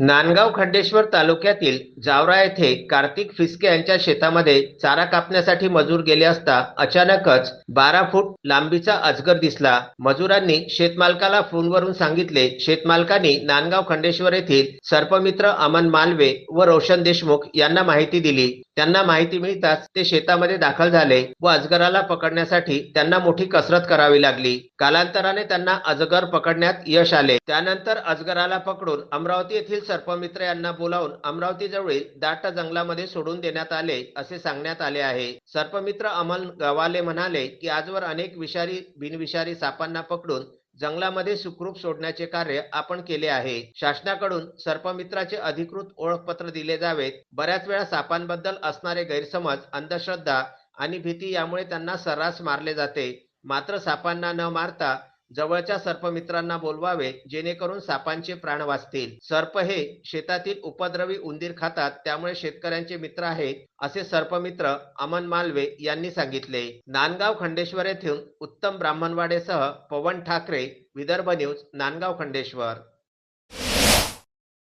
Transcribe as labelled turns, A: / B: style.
A: नांदगाव खंडेश्वर तालुक्यातील जावरा येथे कार्तिक फिसके यांच्या शेतामध्ये चारा कापण्यासाठी मजूर गेले असता अचानकच बारा फूट लांबीचा अजगर दिसला. मजुरांनी शेतमालकाला फोनवरून सांगितले शेतमालकांनी नांदगाव खंडेश्वर येथील सर्पमित्र अमन मालवे व रोशन देशमुख यांना माहिती दिली. त्यांना माहिती मिळताच ते शेतामध्ये दाखल झाले व अजगराला पकडण्यासाठी त्यांना मोठी कसरत करावी लागली. कालांतराने त्यांना अजगर पकडण्यात यश आले. त्यानंतर अजगराला पकडून अमरावती येथील सर्पमित्र यांना बोलावून अमरावती जवळील दाट जंगलामध्ये सोडून देण्यात आले असे सांगण्यात आले आहे. सर्पमित्र अमल गवाले म्हणाले की आजवर अनेक विषारी बिनविषारी सापांना पकडून जंगलामध्ये सुखरूप सोडण्याचे कार्य आपण केले आहे. शासनाकडून सर्पमित्राचे अधिकृत ओळखपत्र दिले जावेत. बऱ्याच वेळा सापांबद्दल असणारे गैरसमज अंधश्रद्धा आणि भीती यामुळे त्यांना सर्रास मारले जाते. मात्र सापांना न मारता जवळच्या सर्पमित्रांना बोलवावे जेणेकरून सापांचे प्राण वाचतील. सर्प हे शेतातील उपद्रवी उंदीर खातात त्यामुळे शेतकऱ्यांचे मित्र आहेत असे सर्पमित्र अमन मालवे यांनी सांगितले. नांदगाव खंडेश्वर येथून उत्तम ब्राह्मणवाडेसह पवन ठाकरे विदर्भ न्यूज नांदगाव खंडेश्वर.